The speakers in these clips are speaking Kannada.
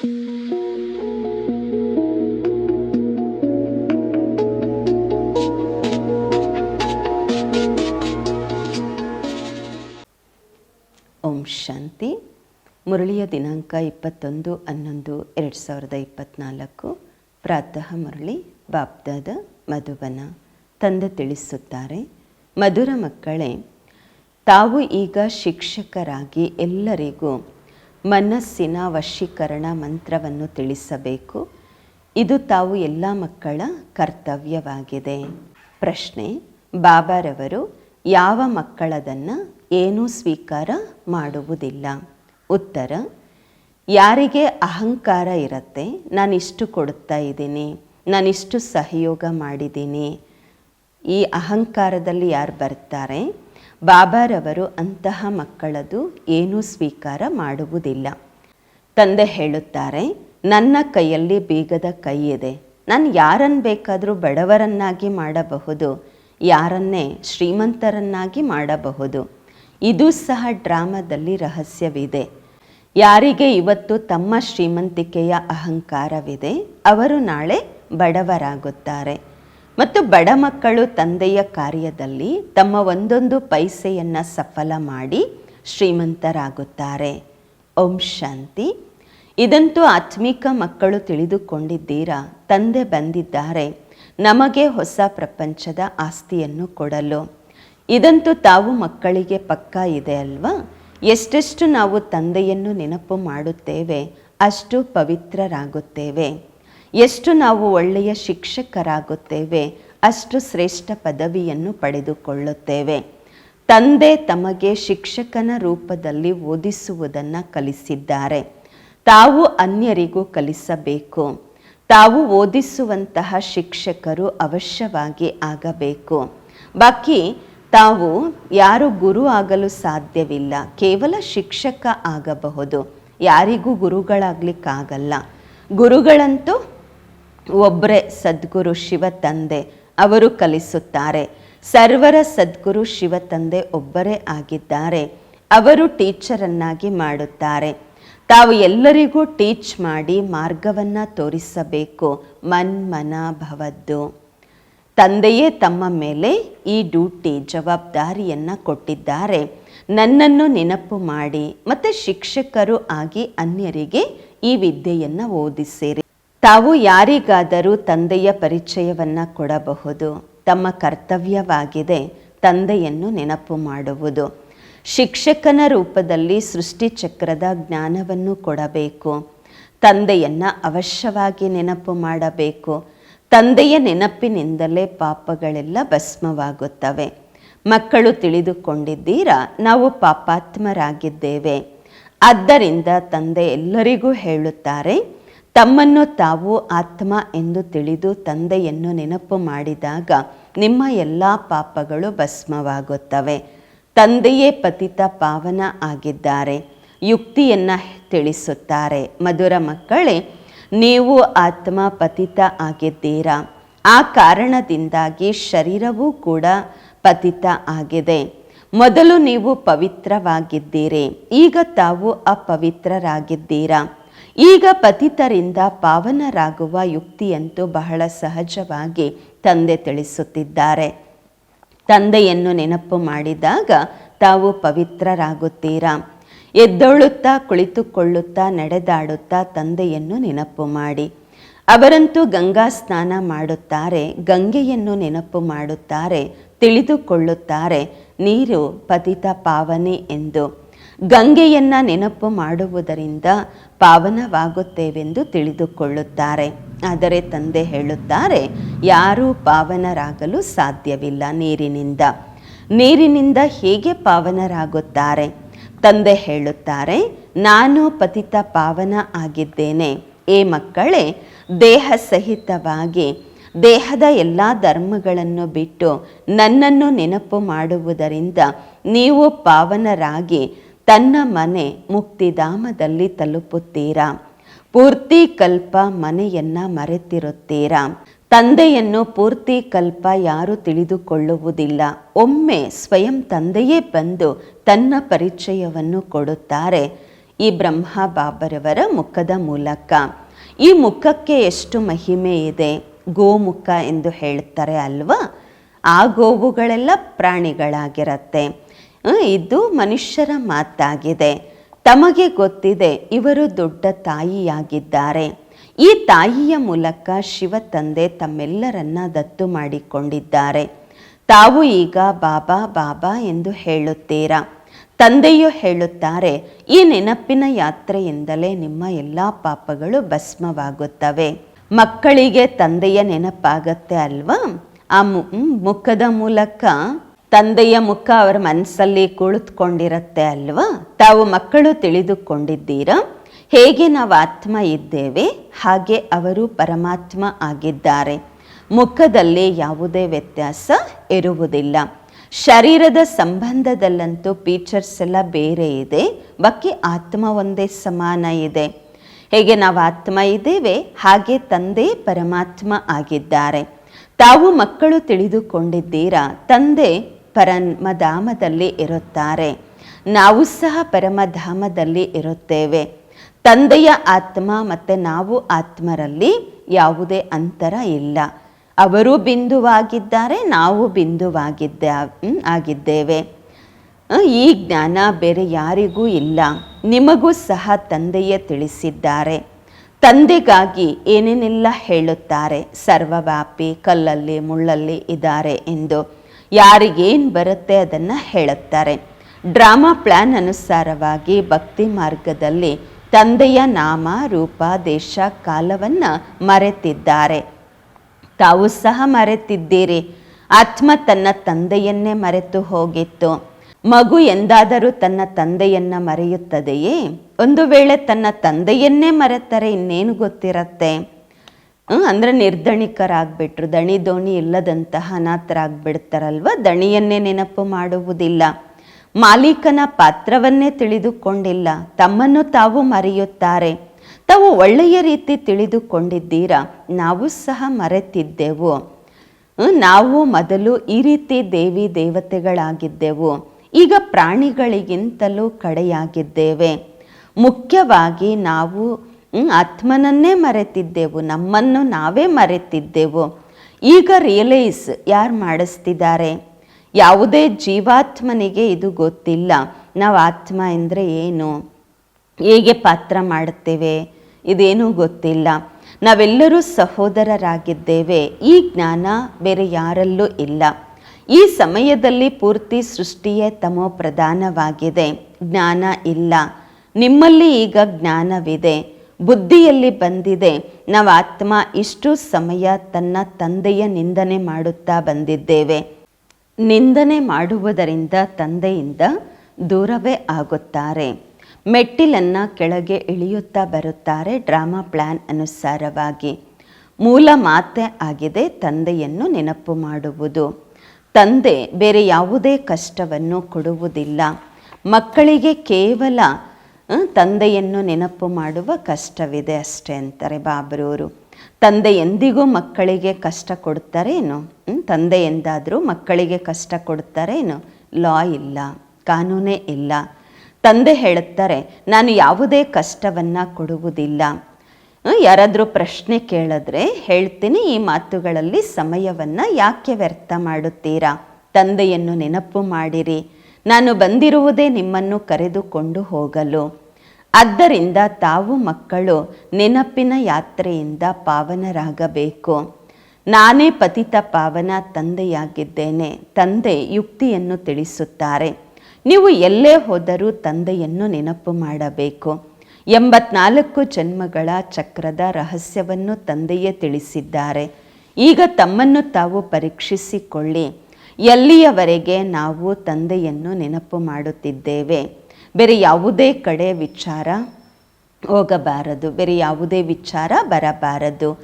ಓಂ ಶಾಂತಿ. ಮುರಳಿಯ ದಿನಾಂಕ ಇಪ್ಪತ್ತೊಂದು, ಹನ್ನೊಂದು, ಎರಡು ಸಾವಿರದ ಇಪ್ಪತ್ತ್ನಾಲ್ಕು ಪ್ರಾತಃ ಮುರಳಿ ಬಾಬ್ದಾದ ಮಧುಬನ. ತಂದೆ ತಿಳಿಸುತ್ತಾರೆ, ಮಧುರ ಮಕ್ಕಳೇ, ತಾವು ಈಗ ಶಿಕ್ಷಕರಾಗಿ ಎಲ್ಲರಿಗೂ ಮನಸ್ಸಿನ ವಶೀಕರಣ ಮಂತ್ರವನ್ನು ತಿಳಿಸಬೇಕು. ಇದು ತಾವು ಎಲ್ಲ ಮಕ್ಕಳ ಕರ್ತವ್ಯವಾಗಿದೆ. ಪ್ರಶ್ನೆ, ಬಾಬಾರವರು ಯಾವ ಮಕ್ಕಳದನ್ನು ಏನೂ ಸ್ವೀಕಾರ ಮಾಡುವುದಿಲ್ಲ. ಉತ್ತರ, ಯಾರಿಗೆ ಅಹಂಕಾರ ಇರುತ್ತೆ, ನಾನಿಷ್ಟು ಕೊಡ್ತಾ ಇದ್ದೀನಿ, ನಾನಿಷ್ಟು ಸಹಯೋಗ ಮಾಡಿದ್ದೀನಿ. ಈ ಅಹಂಕಾರದಲ್ಲಿ ಯಾರು ಬರ್ತಾರೆ? ಬಾಬಾರವರು ಅಂತಹ ಮಕ್ಕಳದು ಏನೂ ಸ್ವೀಕಾರ ಮಾಡುವುದಿಲ್ಲ. ತಂದೆ ಹೇಳುತ್ತಾರೆ, ನನ್ನ ಕೈಯಲ್ಲಿ ಬೀಗದ ಕೈ ಇದೆ. ನಾನು ಯಾರನ್ನು ಬೇಕಾದರೂ ಬಡವರನ್ನಾಗಿ ಮಾಡಬಹುದು, ಯಾರನ್ನೇ ಶ್ರೀಮಂತರನ್ನಾಗಿ ಮಾಡಬಹುದು. ಇದು ಸಹ ಡ್ರಾಮಾದಲ್ಲಿ ರಹಸ್ಯವಿದೆ. ಯಾರಿಗೆ ಇವತ್ತು ತಮ್ಮ ಶ್ರೀಮಂತಿಕೆಯ ಅಹಂಕಾರವಿದೆ, ಅವರು ನಾಳೆ ಬಡವರಾಗುತ್ತಾರೆ. ಮತ್ತು ಬಡ ಮಕ್ಕಳು ತಂದೆಯ ಕಾರ್ಯದಲ್ಲಿ ತಮ್ಮ ಒಂದೊಂದು ಪೈಸೆಯನ್ನು ಸಫಲ ಮಾಡಿ ಶ್ರೀಮಂತರಾಗುತ್ತಾರೆ. ಓಂ ಶಾಂತಿ. ಇದಂತೂ ಆತ್ಮಿಕ ಮಕ್ಕಳು ತಿಳಿದುಕೊಂಡಿದ್ದೀರಾ? ತಂದೆ ಬಂದಿದ್ದಾರೆ. ನಮಗೆ ಹೊಸ ಪ್ರಪಂಚದ ಆಸ್ತಿಯನ್ನು ಕೊಡಲು. ಇದಂತೂ ತಾವು ಮಕ್ಕಳಿಗೆ ಪಕ್ಕ ಇದೆ ಅಲ್ವಾ? ಎಷ್ಟೆಷ್ಟು ನಾವು ತಂದೆಯನ್ನು ನೆನಪು ಮಾಡುತ್ತೇವೆ, ಅಷ್ಟು ಪವಿತ್ರರಾಗುತ್ತೇವೆ. ಎಷ್ಟು ನಾವು ಒಳ್ಳೆಯ ಶಿಕ್ಷಕರಾಗುತ್ತೇವೆ, ಅಷ್ಟು ಶ್ರೇಷ್ಠ ಪದವಿಯನ್ನು ಪಡೆದುಕೊಳ್ಳುತ್ತೇವೆ. ತಂದೆ ತಮಗೆ ಶಿಕ್ಷಕನ ರೂಪದಲ್ಲಿ ಓದಿಸುವುದನ್ನು ಕಲಿಸಿದ್ದಾರೆ. ತಾವು ಅನ್ಯರಿಗೂ ಕಲಿಸಬೇಕು. ತಾವು ಓದಿಸುವಂತಹ ಶಿಕ್ಷಕರು ಅವಶ್ಯವಾಗಿ ಆಗಬೇಕು. ಬಾಕಿ, ತಾವು ಯಾರು ಗುರು ಆಗಲು ಸಾಧ್ಯವಿಲ್ಲ, ಕೇವಲ ಶಿಕ್ಷಕ ಆಗಬಹುದು. ಯಾರಿಗೂ ಗುರುಗಳಾಗಲಿಕ್ಕಾಗಲ್ಲ. ಗುರುಗಳಂತೂ ಒಬ್ಬರೇ ಸದ್ಗುರು ಶಿವ ತಂದೆ, ಅವರು ಕಲಿಸುತ್ತಾರೆ. ಸರ್ವರ ಸದ್ಗುರು ಶಿವ ತಂದೆ ಒಬ್ಬರೇ ಆಗಿದ್ದಾರೆ. ಅವರು ಟೀಚರನ್ನಾಗಿ ಮಾಡುತ್ತಾರೆ. ತಾವು ಎಲ್ಲರಿಗೂ ಟೀಚ್ ಮಾಡಿ ಮಾರ್ಗವನ್ನು ತೋರಿಸಬೇಕು. ಮನ್ಮನ ಭವದ್ದು ತಂದೆಯೇ ತಮ್ಮ ಮೇಲೆ ಈ ಡ್ಯೂಟಿ, ಜವಾಬ್ದಾರಿಯನ್ನು ಕೊಟ್ಟಿದ್ದಾರೆ. ನನ್ನನ್ನು ನೆನಪು ಮಾಡಿ, ಮತ್ತು ಶಿಕ್ಷಕರು ಆಗಿ ಅನ್ಯರಿಗೆ ಈ ವಿದ್ಯೆಯನ್ನು ಓದಿಸಿರಿ. ತಾವು ಯಾರಿಗಾದರೂ ತಂದೆಯ ಪರಿಚಯವನ್ನು ಕೊಡಬಹುದು. ತಮ್ಮ ಕರ್ತವ್ಯವಾಗಿದೆ. ತಂದೆಯನ್ನು ನೆನಪು ಮಾಡುವುದು. ಶಿಕ್ಷಕನ ರೂಪದಲ್ಲಿ ಸೃಷ್ಟಿಚಕ್ರದ ಜ್ಞಾನವನ್ನು ಕೊಡಬೇಕು. ತಂದೆಯನ್ನು ಅವಶ್ಯವಾಗಿ ನೆನಪು ಮಾಡಬೇಕು. ತಂದೆಯ ನೆನಪಿನಿಂದಲೇ ಪಾಪಗಳೆಲ್ಲ ಭಸ್ಮವಾಗುತ್ತವೆ. ಮಕ್ಕಳು ತಿಳಿದುಕೊಂಡಿದ್ದೀರಾ? ನಾವು ಪಾಪಾತ್ಮರಾಗಿದ್ದೇವೆ. ಆದ್ದರಿಂದ ತಂದೆ ಎಲ್ಲರಿಗೂ ಹೇಳುತ್ತಾರೆ ತಮ್ಮನ್ನು ತಾವು ಆತ್ಮ ಎಂದು ತಿಳಿದು ತಂದೆಯನ್ನು ನೆನಪು ಮಾಡಿದಾಗ ನಿಮ್ಮ ಎಲ್ಲ ಪಾಪಗಳು ಭಸ್ಮವಾಗುತ್ತವೆ. ತಂದೆಯೇ ಪತಿತ ಪಾವನ ಆಗಿದ್ದಾರೆ. ಯುಕ್ತಿಯನ್ನು ತಿಳಿಸುತ್ತಾರೆ. ಮಧುರ ಮಕ್ಕಳೇ, ನೀವು ಆತ್ಮ ಪತಿತ ಆಗಿದ್ದೀರಾ? ಆ ಕಾರಣದಿಂದಾಗಿ ಶರೀರವೂ ಕೂಡ ಪತಿತ ಆಗಿದೆ. ಮೊದಲು ನೀವು ಪವಿತ್ರವಾಗಿದ್ದೀರಿ. ಈಗ ತಾವು ಅಪವಿತ್ರರಾಗಿದ್ದೀರಾ? ಈಗ ಪತಿತರಿಂದ ಪಾವನರಾಗುವ ಯುಕ್ತಿಯಂತೂ ಬಹಳ ಸಹಜವಾಗಿ ತಂದೆ ತಿಳಿಸುತ್ತಿದ್ದಾರೆ. ತಂದೆಯನ್ನು ನೆನಪು ಮಾಡಿದಾಗ ತಾವು ಪವಿತ್ರರಾಗುತ್ತೀರಾ? ಎದ್ದೊಳ್ಳುತ್ತಾ ಕುಳಿತುಕೊಳ್ಳುತ್ತಾ, ನಡೆದಾಡುತ್ತಾ ತಂದೆಯನ್ನು ನೆನಪು ಮಾಡಿ. ಅವರಂತೂ ಗಂಗಾ ಸ್ನಾನ ಮಾಡುತ್ತಾರೆ, ಗಂಗೆಯನ್ನು ನೆನಪು ಮಾಡುತ್ತಾರೆ, ತಿಳಿದುಕೊಳ್ಳುತ್ತಾರೆ, ನೀರು ಪತಿತ ಪಾವನೆ ಎಂದು. ಗಂಗೆಯನ್ನ ನೆನಪು ಮಾಡುವುದರಿಂದ ಪಾವನವಾಗುತ್ತೇವೆಂದು ತಿಳಿದುಕೊಳ್ಳುತ್ತಾರೆ. ಆದರೆ ತಂದೆ ಹೇಳುತ್ತಾರೆ, ಯಾರೂ ಪಾವನರಾಗಲು ಸಾಧ್ಯವಿಲ್ಲ ನೀರಿನಿಂದ. ನೀರಿನಿಂದ ಹೇಗೆ ಪಾವನರಾಗುತ್ತಾರೆ? ತಂದೆ ಹೇಳುತ್ತಾರೆ, ನಾನು ಪತಿತ ಪಾವನ ಆಗಿದ್ದೇನೆ. ಏ ಮಕ್ಕಳೇ, ದೇಹ ಸಹಿತವಾಗಿ ದೇಹದ ಎಲ್ಲ ಧರ್ಮಗಳನ್ನು ಬಿಟ್ಟು ನನ್ನನ್ನು ನೆನಪು ಮಾಡುವುದರಿಂದ ನೀವು ಪಾವನರಾಗಿ ತನ್ನ ಮನೆ ಮುಕ್ತಿಧಾಮದಲ್ಲಿ ತಲುಪುತ್ತೀರಾ? ಪೂರ್ತಿ ಕಲ್ಪ ಮನೆಯನ್ನ ಮರೆತಿರುತ್ತೀರಾ? ತಂದೆಯನ್ನು ಪೂರ್ತಿ ಕಲ್ಪ ಯಾರು ತಿಳಿದುಕೊಳ್ಳುವುದಿಲ್ಲ. ಒಮ್ಮೆ ಸ್ವಯಂ ತಂದೆಯೇ ಬಂದು ತನ್ನ ಪರಿಚಯವನ್ನು ಕೊಡುತ್ತಾರೆ. ಈ ಬ್ರಹ್ಮ ಬಾಬರವರ ಮುಖದ ಮೂಲಕ. ಈ ಮುಖಕ್ಕೆ ಎಷ್ಟು ಮಹಿಮೆ ಇದೆ? ಗೋಮುಖ ಎಂದು ಹೇಳ್ತಾರೆ ಅಲ್ವಾ? ಆ ಗೋವುಗಳೆಲ್ಲ ಪ್ರಾಣಿಗಳಾಗಿರತ್ತೆ. ಇದು ಮನುಷ್ಯರ ಮಾತಾಗಿದೆ. ತಮಗೆ ಗೊತ್ತಿದೆ, ಇವರು ದೊಡ್ಡ ತಾಯಿಯಾಗಿದ್ದಾರೆ. ಈ ತಾಯಿಯ ಮೂಲಕ ಶಿವ ತಂದೆ ತಮ್ಮೆಲ್ಲರನ್ನ ದತ್ತು ಮಾಡಿಕೊಂಡಿದ್ದಾರೆ. ತಾವು ಈಗ ಬಾಬಾ ಬಾಬಾ ಎಂದು ಹೇಳುತ್ತೀರಾ? ತಂದೆಯು ಹೇಳುತ್ತಾರೆ, ಈ ನೆನಪಿನ ಯಾತ್ರೆಯಿಂದಲೇ ನಿಮ್ಮ ಎಲ್ಲ ಪಾಪಗಳು ಭಸ್ಮವಾಗುತ್ತವೆ. ಮಕ್ಕಳಿಗೆ ತಂದೆಯ ನೆನಪಾಗತ್ತೆ ಅಲ್ವಾ? ಆ ಮುಖದ ಮೂಲಕ ತಂದೆಯ ಮುಖ ಅವರ ಮನಸ್ಸಲ್ಲಿ ಕುಳಿತುಕೊಂಡಿರತ್ತೆ ಅಲ್ವಾ? ತಾವು ಮಕ್ಕಳು ತಿಳಿದುಕೊಂಡಿದ್ದೀರಾ? ಹೇಗೆ ನಾವು ಆತ್ಮ ಇದ್ದೇವೆ? ಹಾಗೆ ಅವರು ಪರಮಾತ್ಮ ಆಗಿದ್ದಾರೆ. ಮುಖದಲ್ಲಿ ಯಾವುದೇ ವ್ಯತ್ಯಾಸ ಇರುವುದಿಲ್ಲ. ಶರೀರದ ಸಂಬಂಧದಲ್ಲಂತೂ ಫೀಚರ್ಸ್ ಎಲ್ಲ ಬೇರೆ ಇದೆ. ಬಾಕಿ ಆತ್ಮ ಒಂದೇ ಸಮಾನ ಇದೆ. ಹೇಗೆ ನಾವು ಆತ್ಮ ಇದ್ದೇವೆ? ಹಾಗೆ ತಂದೆ ಪರಮಾತ್ಮ ಆಗಿದ್ದಾರೆ. ತಾವು ಮಕ್ಕಳು ತಿಳಿದುಕೊಂಡಿದ್ದೀರಾ? ತಂದೆ ಪರಮಧಾಮದಲ್ಲಿ ಇರುತ್ತಾರೆ. ನಾವು ಸಹ ಪರಮಧಾಮದಲ್ಲಿ ಇರುತ್ತೇವೆ. ತಂದೆಯ ಆತ್ಮ ಮತ್ತು ನಾವು ಆತ್ಮರಲ್ಲಿ ಯಾವುದೇ ಅಂತರ ಇಲ್ಲ. ಅವರು ಬಿಂದುವಾಗಿದ್ದಾರೆ, ನಾವು ಬಿಂದುವಾಗಿದ್ದ ಆಗಿದ್ದೇವೆ. ಈ ಜ್ಞಾನ ಬೇರೆ ಯಾರಿಗೂ ಇಲ್ಲ. ನಿಮಗೂ ಸಹ ತಂದೆಯೇ ತಿಳಿಸಿದ್ದಾರೆ. ತಂದೆಗಾಗಿ ಏನೇನೆಲ್ಲ ಹೇಳುತ್ತಾರೆ? ಸರ್ವವ್ಯಾಪಿ, ಕಲ್ಲಲ್ಲಿ, ಮುಳ್ಳಲ್ಲಿ ಇದ್ದಾರೆ ಎಂದು. ಯಾರಿಗೇನು ಬರುತ್ತೆ ಅದನ್ನು ಹೇಳುತ್ತಾರೆ. ಡ್ರಾಮಾ ಪ್ಲಾನ್ ಅನುಸಾರವಾಗಿ ಭಕ್ತಿ ಮಾರ್ಗದಲ್ಲಿ ತಂದೆಯ ನಾಮ, ರೂಪ, ದೇಶ, ಕಾಲವನ್ನು ಮರೆತಿದ್ದಾರೆ. ತಾವು ಸಹ ಮರೆತಿದ್ದೀರಿ. ಆತ್ಮ ತನ್ನ ತಂದೆಯನ್ನೇ ಮರೆತು ಹೋಗಿತ್ತು. ಮಗು ಎಂದಾದರೂ ತನ್ನ ತಂದೆಯನ್ನ ಮರೆಯುತ್ತದೆಯೇ? ಒಂದು ವೇಳೆ ತನ್ನ ತಂದೆಯನ್ನೇ ಮರೆತರೆ ಇನ್ನೇನು ಗೊತ್ತಿರತ್ತೆ? ಅಂದ್ರೆ ನಿರ್ದಣಿಕರಾಗ್ಬಿಟ್ರು ದಣಿ ದೋಣಿ ಇಲ್ಲದಂತಹ ಅನಾಥರಾಗ್ಬಿಡ್ತಾರಲ್ವ? ದಣಿಯನ್ನೇ ನೆನಪು ಮಾಡುವುದಿಲ್ಲ. ಮಾಲೀಕನ ಪಾತ್ರವನ್ನೇ ತಿಳಿದುಕೊಂಡಿಲ್ಲ. ತಮ್ಮನ್ನು ತಾವು ಮರೆಯುತ್ತಾರೆ. ತಾವು ಒಳ್ಳೆಯ ರೀತಿ ತಿಳಿದುಕೊಂಡಿದ್ದೀರಾ? ನಾವು ಸಹ ಮರೆತಿದ್ದೆವು. ನಾವು ಮೊದಲು ಈ ರೀತಿ ದೇವಿ ದೇವತೆಗಳಾಗಿದ್ದೆವು. ಈಗ ಪ್ರಾಣಿಗಳಿಗಿಂತಲೂ ಕಡೆಯಾಗಿದ್ದೇವೆ. ಮುಖ್ಯವಾಗಿ ನಾವು ಆತ್ಮನನ್ನೇ ಮರೆತಿದ್ದೆವು, ನಮ್ಮನ್ನು ನಾವೇ ಮರೆತಿದ್ದೆವು. ಈಗ ರಿಯಲೈಸ್ ಯಾರು ಮಾಡಿಸ್ತಿದ್ದಾರೆ? ಯಾವುದೇ ಜೀವಾತ್ಮನಿಗೆ ಇದು ಗೊತ್ತಿಲ್ಲ. ನಾವು ಆತ್ಮ ಎಂದರೆ ಏನು? ಹೇಗೆ ಪಾತ್ರ ಮಾಡುತ್ತೇವೆ? ಇದೇನೂ ಗೊತ್ತಿಲ್ಲ. ನಾವೆಲ್ಲರೂ ಸಹೋದರರಾಗಿದ್ದೇವೆ. ಈ ಜ್ಞಾನ ಬೇರೆ ಯಾರಲ್ಲೂ ಇಲ್ಲ. ಈ ಸಮಯದಲ್ಲಿ ಪೂರ್ತಿ ಸೃಷ್ಟಿಯೇ ತಮೋ ಪ್ರಧಾನವಾಗಿದೆ. ಜ್ಞಾನ ಇಲ್ಲ. ನಿಮ್ಮಲ್ಲಿ ಈಗ ಜ್ಞಾನವಿದೆ. ಬುದ್ಧಿಯಲ್ಲಿ ಬಂದಿದೆ. ನಾವು ಆತ್ಮ ಇಷ್ಟು ಸಮಯ ತನ್ನ ತಂದೆಯ ನಿಂದನೆ ಮಾಡುತ್ತಾ ಬಂದಿದ್ದೇವೆ. ನಿಂದನೆ ಮಾಡುವುದರಿಂದ ತಂದೆಯಿಂದ ದೂರವೇ ಆಗುತ್ತಾರೆ. ಮೆಟ್ಟಿಲನ್ನು ಕೆಳಗೆ ಇಳಿಯುತ್ತಾ ಬರುತ್ತಾರೆ ಡ್ರಾಮಾ ಪ್ಲ್ಯಾನ್ ಅನುಸಾರವಾಗಿ. ಮೂಲ ಮಾತೆ ಆಗಿದೆ ತಂದೆಯನ್ನು ನೆನಪು ಮಾಡುವುದು. ತಂದೆ ಬೇರೆ ಯಾವುದೇ ಕಷ್ಟವನ್ನು ಕೊಡುವುದಿಲ್ಲ. ಮಕ್ಕಳಿಗೆ ಕೇವಲ ತಂದೆಯನ್ನು ನೆನಪು ಮಾಡುವ ಕಷ್ಟವಿದೆ ಅಷ್ಟೇ ಅಂತಾರೆ ಬಾಬ್ರವರು ತಂದೆ ಎಂದಿಗೂ ಮಕ್ಕಳಿಗೆ ಕಷ್ಟ ಕೊಡ್ತಾರೇನು? ತಂದೆ ಎಂದಾದರೂ ಮಕ್ಕಳಿಗೆ ಕಷ್ಟ ಕೊಡ್ತಾರೇನು? ಲಾ ಇಲ್ಲ, ಕಾನೂನೇ ಇಲ್ಲ. ತಂದೆ ಹೇಳುತ್ತಾರೆ, ನಾನು ಯಾವುದೇ ಕಷ್ಟವನ್ನು ಕೊಡುವುದಿಲ್ಲ. ಯಾರಾದರೂ ಪ್ರಶ್ನೆ ಕೇಳಿದ್ರೆ ಹೇಳ್ತೀನಿ, ಈ ಮಾತುಗಳಲ್ಲಿ ಸಮಯವನ್ನು ಯಾಕೆ ವ್ಯರ್ಥ ಮಾಡುತ್ತೀರಾ? ತಂದೆಯನ್ನು ನೆನಪು ಮಾಡಿರಿ. ನಾನು ಬಂದಿರುವುದೇ ನಿಮ್ಮನ್ನು ಕರೆದುಕೊಂಡು ಹೋಗಲು. ಆದ್ದರಿಂದ ತಾವು ಮಕ್ಕಳು, ನೆನಪಿನ ಯಾತ್ರೆಯಿಂದ ಪಾವನರಾಗಬೇಕು. ನಾನೇ ಪತಿತ ಪಾವನ ತಂದೆಯಾಗಿದ್ದೇನೆ, ತಂದೆ ಯುಕ್ತಿಯನ್ನು ತಿಳಿಸುತ್ತಾರೆ. ನೀವು ಎಲ್ಲೇ ಹೋದರೂ ತಂದೆಯನ್ನು ನೆನಪು ಮಾಡಬೇಕು. ಎಂಬತ್ನಾಲ್ಕು ಜನ್ಮಗಳ ಚಕ್ರದ ರಹಸ್ಯವನ್ನು ತಂದೆಯೇ ತಿಳಿಸಿದ್ದಾರೆ. ಈಗ ತಮ್ಮನ್ನು ತಾವು ಪರೀಕ್ಷಿಸಿಕೊಳ್ಳಿ. ಎಲ್ಲಿಯವರೆಗೆ ನಾವು ತಂದೆಯನ್ನು ನೆನಪು ಮಾಡುತ್ತಿದ್ದೇವೆ? ಬೇರೆ ಯಾವುದೇ ಕಡೆ ವಿಚಾರ ಹೋಗಬಾರದು. ಬೇರೆ ಯಾವುದೇ ವಿಚಾರ ಬರಬಾರದು.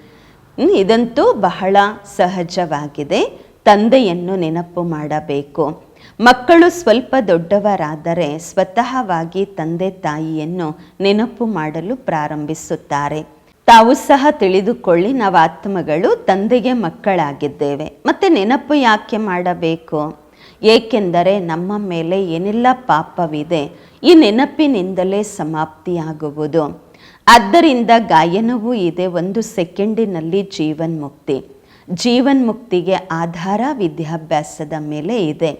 ಇದಂತೂ ಬಹಳ ಸಹಜವಾಗಿದೆ. ತಂದೆಯನ್ನು ನೆನಪು ಮಾಡಬೇಕು. ಮಕ್ಕಳು ಸ್ವಲ್ಪ ದೊಡ್ಡವರಾದರೆ ಸ್ವತಃವಾಗಿ ತಂದೆ ತಾಯಿಯನ್ನು ನೆನಪು ಮಾಡಲು ಪ್ರಾರಂಭಿಸುತ್ತಾರೆ. ತಾವು ಸಹ ತಿಳಿದುಕೊಳ್ಳಿ, ನಾವು ಆತ್ಮಗಳು, ತಂದೆಗೆ ಮಕ್ಕಳಾಗಿದ್ದೇವೆ. ಮತ್ತು ನೆನಪು ಯಾಕೆ ಮಾಡಬೇಕು? ಏಕೆಂದರೆ ನಮ್ಮ ಮೇಲೆ ಏನೆಲ್ಲ ಪಾಪವಿದೆ, ಈ ನೆನಪಿನಿಂದಲೇ ಸಮಾಪ್ತಿಯಾಗುವುದು. ಆದ್ದರಿಂದ ಗಾಯನವೂ ಇದೆ, ಒಂದು ಸೆಕೆಂಡಿನಲ್ಲಿ ಜೀವನ್ಮುಕ್ತಿ. ಜೀವನ್ಮುಕ್ತಿಗೆ ಆಧಾರ ವಿದ್ಯಾಭ್ಯಾಸದ ಮೇಲೆ ಇದೆ.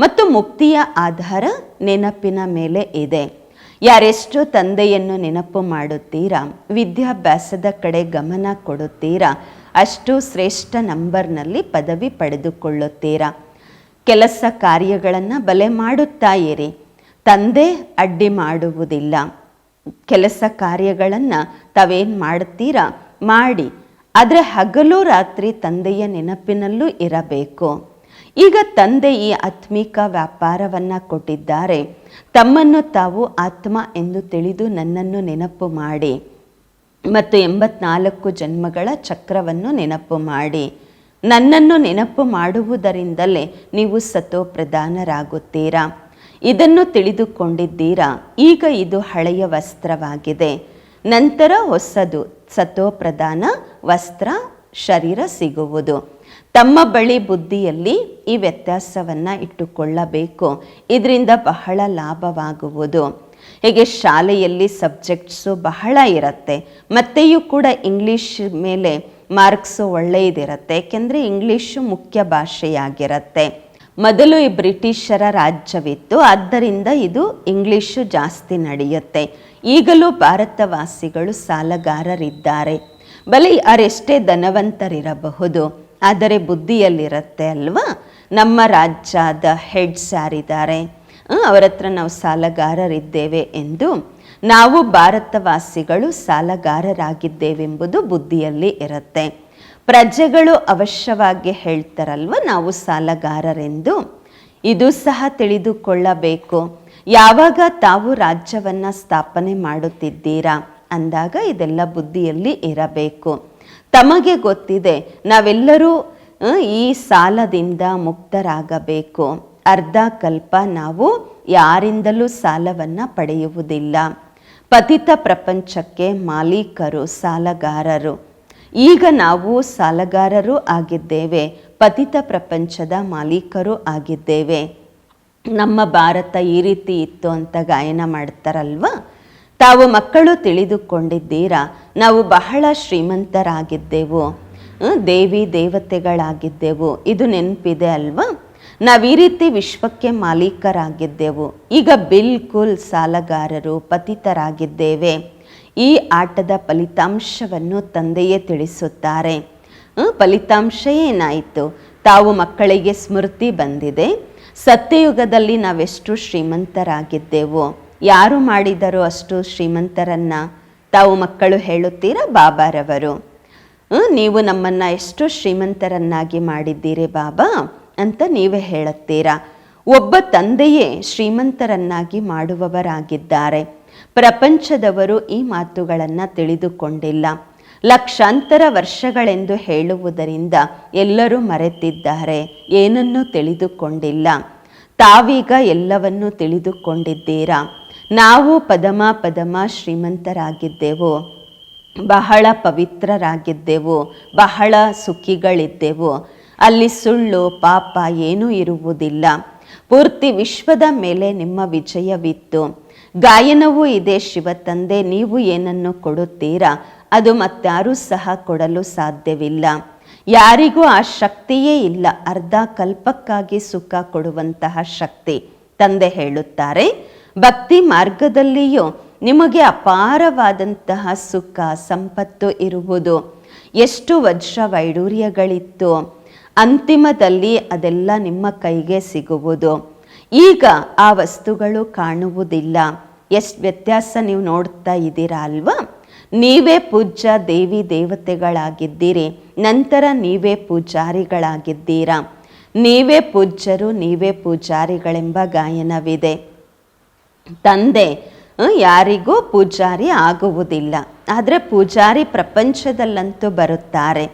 ಮತ್ತು ಮುಕ್ತಿಯ ಆಧಾರ ನೆನಪಿನ ಮೇಲೆ ಇದೆ. ಯಾರೆಷ್ಟು ತಂದೆಯನ್ನು ನೆನಪು ಮಾಡುತ್ತೀರಾ? ವಿದ್ಯಾಭ್ಯಾಸದ ಕಡೆ ಗಮನ ಕೊಡುತ್ತೀರಾ? ಅಷ್ಟು ಶ್ರೇಷ್ಠ ನಂಬರ್ನಲ್ಲಿ ಪದವಿ ಪಡೆದುಕೊಳ್ಳುತ್ತೀರಾ? ಕೆಲಸ ಕಾರ್ಯಗಳನ್ನು ಬಲೆ ಮಾಡುತ್ತಾ ಇರಿ. ತಂದೆ ಅಡ್ಡಿ ಮಾಡುವುದಿಲ್ಲ. ಕೆಲಸ ಕಾರ್ಯಗಳನ್ನು ತಾವೇನು ಮಾಡುತ್ತೀರಾ ಮಾಡಿ. ಆದರೆ ಹಗಲು ರಾತ್ರಿ ತಂದೆಯ ನೆನಪಿನಲ್ಲೂ ಇರಬೇಕು. ಈಗ ತಂದೆ ಈ ಆತ್ಮಿಕ ವ್ಯಾಪಾರವನ್ನು ಕೊಟ್ಟಿದ್ದಾರೆ. ತಮ್ಮನ್ನು ತಾವು ಆತ್ಮ ಎಂದು ತಿಳಿದು ನನ್ನನ್ನು ನೆನಪು ಮಾಡಿ. ಮತ್ತು ಎಂಬತ್ನಾಲ್ಕು ಜನ್ಮಗಳ ಚಕ್ರವನ್ನು ನೆನಪು ಮಾಡಿ. ನನ್ನನ್ನು ನೆನಪು ಮಾಡುವುದರಿಂದಲೇ ನೀವು ಸತೋ ಪ್ರಧಾನರಾಗುತ್ತೀರಾ ಇದನ್ನು ತಿಳಿದುಕೊಂಡಿದ್ದೀರಾ? ಈಗ ಇದು ಹಳೆಯ ವಸ್ತ್ರವಾಗಿದೆ. ನಂತರ ಹೊಸದು ಸತೋ ಪ್ರಧಾನ ವಸ್ತ್ರ ಶರೀರ ಸಿಗುವುದು. ತಮ್ಮ ಬಳಿ ಬುದ್ಧಿಯಲ್ಲಿ ಈ ವ್ಯತ್ಯಾಸವನ್ನು ಇಟ್ಟುಕೊಳ್ಳಬೇಕು. ಇದರಿಂದ ಬಹಳ ಲಾಭವಾಗುವುದು. ಹೇಗೆ ಶಾಲೆಯಲ್ಲಿ ಸಬ್ಜೆಕ್ಟ್ಸು ಬಹಳ ಇರುತ್ತೆ. ಮತ್ತೆಯೂ ಕೂಡ ಇಂಗ್ಲೀಷ್ ಮೇಲೆ ಮಾರ್ಕ್ಸು ಒಳ್ಳೆಯದಿರುತ್ತೆ. ಏಕೆಂದರೆ ಇಂಗ್ಲೀಷು ಮುಖ್ಯ ಭಾಷೆಯಾಗಿರುತ್ತೆ. ಮೊದಲು ಈ ಬ್ರಿಟಿಷರ ರಾಜ್ಯವಿತ್ತು. ಆದ್ದರಿಂದ ಇದು ಇಂಗ್ಲೀಷು ಜಾಸ್ತಿ ನಡೆಯುತ್ತೆ. ಈಗಲೂ ಭಾರತವಾಸಿಗಳು ಸಾಲಗಾರರಿದ್ದಾರೆ. ಬಲಿ ಅರೆಷ್ಟೇ ಧನವಂತರಿರಬಹುದು. ಆದರೆ ಬುದ್ಧಿಯಲ್ಲಿರತ್ತೆ ಅಲ್ವಾ? ನಮ್ಮ ರಾಜ್ಯದ ಹೆಡ್ಸ್ ಯಾರಿದ್ದಾರೆ ಅವರ ಹತ್ರ ನಾವು ಸಾಲಗಾರರಿದ್ದೇವೆ ಎಂದು. ನಾವು ಭಾರತವಾಸಿಗಳು ಸಾಲಗಾರರಾಗಿದ್ದೇವೆಂಬುದು ಬುದ್ಧಿಯಲ್ಲಿ ಇರುತ್ತೆ. ಪ್ರಜೆಗಳು ಅವಶ್ಯವಾಗಿ ಹೇಳ್ತಾರಲ್ವ, ನಾವು ಸಾಲಗಾರರೆಂದು. ಇದು ಸಹ ತಿಳಿದುಕೊಳ್ಳಬೇಕು. ಯಾವಾಗ ತಾವು ರಾಜ್ಯವನ್ನು ಸ್ಥಾಪನೆ ಮಾಡುತ್ತಿದ್ದೀರಾ ಅಂದಾಗ ಇದೆಲ್ಲ ಬುದ್ಧಿಯಲ್ಲಿ ಇರಬೇಕು. ತಮಗೆ ಗೊತ್ತಿದೆ, ನಾವೆಲ್ಲರೂ ಈ ಸಾಲದಿಂದ ಮುಕ್ತರಾಗಬೇಕು. ಅರ್ಧ ಕಲ್ಪ ನಾವು ಯಾರಿಂದಲೂ ಸಾಲವನ್ನು ಪಡೆಯುವುದಿಲ್ಲ. ಪತಿತ ಪ್ರಪಂಚಕ್ಕೆ ಮಾಲೀಕರು, ಸಾಲಗಾರರು. ಈಗ ನಾವು ಸಾಲಗಾರರು ಆಗಿದ್ದೇವೆ, ಪತಿತ ಪ್ರಪಂಚದ ಮಾಲೀಕರು ಆಗಿದ್ದೇವೆ. ನಮ್ಮ ಭಾರತ ಈ ರೀತಿ ಇತ್ತು ಅಂತ ಗಾಯನ ಮಾಡ್ತಾರಲ್ವಾ? ತಾವು ಮಕ್ಕಳು ತಿಳಿದುಕೊಂಡಿದ್ದೀರಾ? ನಾವು ಬಹಳ ಶ್ರೀಮಂತರಾಗಿದ್ದೆವು. ದೇವಿ ದೇವತೆಗಳಾಗಿದ್ದೆವು. ಇದು ನೆನಪಿದೆ ಅಲ್ವಾ? ನಾವು ಈ ರೀತಿ ವಿಶ್ವಕ್ಕೆ ಮಾಲೀಕರಾಗಿದ್ದೆವು. ಈಗ ಬಿಲ್ಕುಲ್ ಸಾಲಗಾರರು ಪತಿತರಾಗಿದ್ದೇವೆ. ಈ ಆಟದ ಫಲಿತಾಂಶವನ್ನು ತಂದೆಯೇ ತಿಳಿಸುತ್ತಾರೆ. ಫಲಿತಾಂಶ ಏನಾಯಿತು? ತಾವು ಮಕ್ಕಳಿಗೆ ಸ್ಮೃತಿ ಬಂದಿದೆ. ಸತ್ಯಯುಗದಲ್ಲಿ ನಾವೆಷ್ಟು ಶ್ರೀಮಂತರಾಗಿದ್ದೆವು. ಯಾರು ಮಾಡಿದರೋ ಅಷ್ಟು ಶ್ರೀಮಂತರನ್ನ ತಾವು ಮಕ್ಕಳು ಹೇಳುತ್ತೀರಾ? ಬಾಬಾರವರು. ನೀವು ನಮ್ಮನ್ನ ಎಷ್ಟು ಶ್ರೀಮಂತರನ್ನಾಗಿ ಮಾಡಿದ್ದೀರಿ ಬಾಬಾ ಅಂತ ನೀವೇ ಹೇಳುತ್ತೀರಾ? ಒಬ್ಬ ತಂದೆಯೇ ಶ್ರೀಮಂತರನ್ನಾಗಿ ಮಾಡುವವರಾಗಿದ್ದಾರೆ. ಪ್ರಪಂಚದವರು ಈ ಮಾತುಗಳನ್ನು ತಿಳಿದುಕೊಂಡಿಲ್ಲ. ಲಕ್ಷಾಂತರ ವರ್ಷಗಳೆಂದು ಹೇಳುವುದರಿಂದ ಎಲ್ಲರೂ ಮರೆತಿದ್ದಾರೆ. ಏನನ್ನೂ ತಿಳಿದುಕೊಂಡಿಲ್ಲ. ತಾವೀಗ ಎಲ್ಲವನ್ನೂ ತಿಳಿದುಕೊಂಡಿದ್ದೀರಾ? ನಾವು ಪದಮ ಪದಮ ಶ್ರೀಮಂತರಾಗಿದ್ದೆವು. ಬಹಳ ಪವಿತ್ರರಾಗಿದ್ದೆವು. ಬಹಳ ಸುಖಿಗಳಿದ್ದೆವು. ಅಲ್ಲಿ ಸುಳ್ಳು, ಪಾಪ ಏನೂ ಇರುವುದಿಲ್ಲ. ಪೂರ್ತಿ ವಿಶ್ವದ ಮೇಲೆ ನಿಮ್ಮ ವಿಜಯವಿತ್ತು. ಗಾಯನವೂ ಇದೆ ಶಿವ ತಂದೆ ನೀವು ಏನನ್ನು ಕೊಡುತ್ತೀರಾ? ಅದು ಮತ್ತಾರೂ ಸಹ ಕೊಡಲು ಸಾಧ್ಯವಿಲ್ಲ. ಯಾರಿಗೂ ಆ ಶಕ್ತಿಯೇ ಇಲ್ಲ. ಅರ್ಧ ಕಲ್ಪಕ್ಕಾಗಿ ಸುಖ ಕೊಡುವಂತಹ ಶಕ್ತಿ, ತಂದೆ ಹೇಳುತ್ತಾರೆ. ಭಕ್ತಿ ಮಾರ್ಗದಲ್ಲಿಯೂ ನಿಮಗೆ ಅಪಾರವಾದಂತಹ ಸುಖ, ಸಂಪತ್ತು ಇರುವುದು. ಎಷ್ಟು ವಜ್ರ ವೈಡೂರ್ಯಗಳಿತ್ತು, ಅಂತಿಮದಲ್ಲಿ ಅದೆಲ್ಲ ನಿಮ್ಮ ಕೈಗೆ ಸಿಗುವುದು. ಈಗ ಆ ವಸ್ತುಗಳು ಕಾಣುವುದಿಲ್ಲ. ಎಷ್ಟು ವ್ಯತ್ಯಾಸ ನೀವು ನೋಡ್ತಾ ಇದ್ದೀರಾ ಅಲ್ವಾ? ನೀವೇ ಪೂಜ್ಯ ದೇವಿ ದೇವತೆಗಳಾಗಿದ್ದೀರಿ. ನಂತರ ನೀವೇ ಪೂಜಾರಿಗಳಾಗಿದ್ದೀರಾ. ನೀವೇ ಪೂಜ್ಯರು, ನೀವೇ ಪೂಜಾರಿಗಳೆಂಬ ಗಾಯನವಿದೆ. ತಂದೆ ಯಾರಿಗೂ ಪೂಜಾರಿ ಆಗುವುದಿಲ್ಲ. ಆದರೆ ಪೂಜಾರಿ ಪ್ರಪಂಚದಲ್ಲಂತೂ ಬರುತ್ತಾರೆ.